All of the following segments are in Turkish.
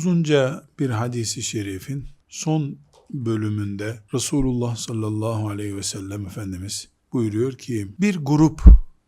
Uzunca bir hadisi şerifin son bölümünde Resulullah sallallahu aleyhi ve sellem Efendimiz buyuruyor ki bir grup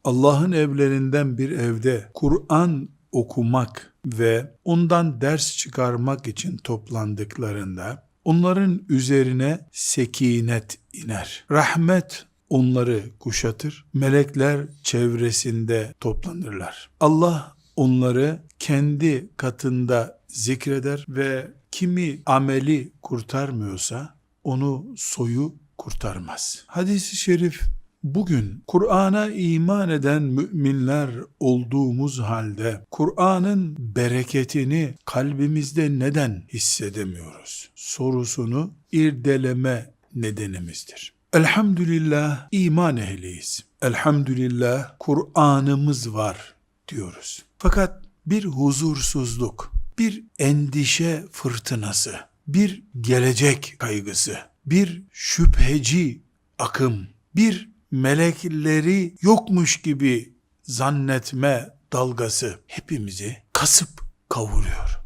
Allah'ın evlerinden bir evde Kur'an okumak ve ondan ders çıkarmak için toplandıklarında onların üzerine sekinet iner. Rahmet onları kuşatır. Melekler çevresinde toplanırlar. Allah onları kendi katında zikreder ve kimi ameli kurtarmıyorsa onu soyu kurtarmaz. Hadis-i şerif bugün Kur'an'a iman eden müminler olduğumuz halde Kur'an'ın bereketini kalbimizde neden hissedemiyoruz sorusunu irdeleme nedenimizdir. Elhamdülillah iman ehliyiz. Elhamdülillah Kur'an'ımız var diyoruz. Fakat bir huzursuzluk, bir endişe fırtınası, bir gelecek kaygısı, bir şüpheci akım, bir melekleri yokmuş gibi zannetme dalgası hepimizi kasıp kavuruyor.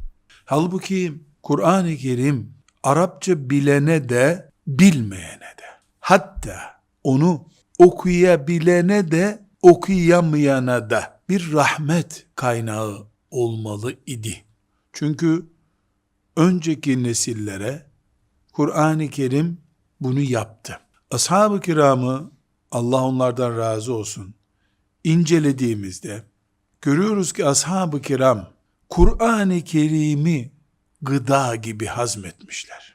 Halbuki Kur'an-ı Kerim Arapça bilene de bilmeyene de hatta onu okuyabilene de okuyamayana da bir rahmet kaynağı olmalı idi. Çünkü önceki nesillere Kur'an-ı Kerim bunu yaptı. Ashab-ı kiramı Allah onlardan razı olsun incelediğimizde görüyoruz ki ashab-ı kiram Kur'an-ı Kerim'i gıda gibi hazmetmişler.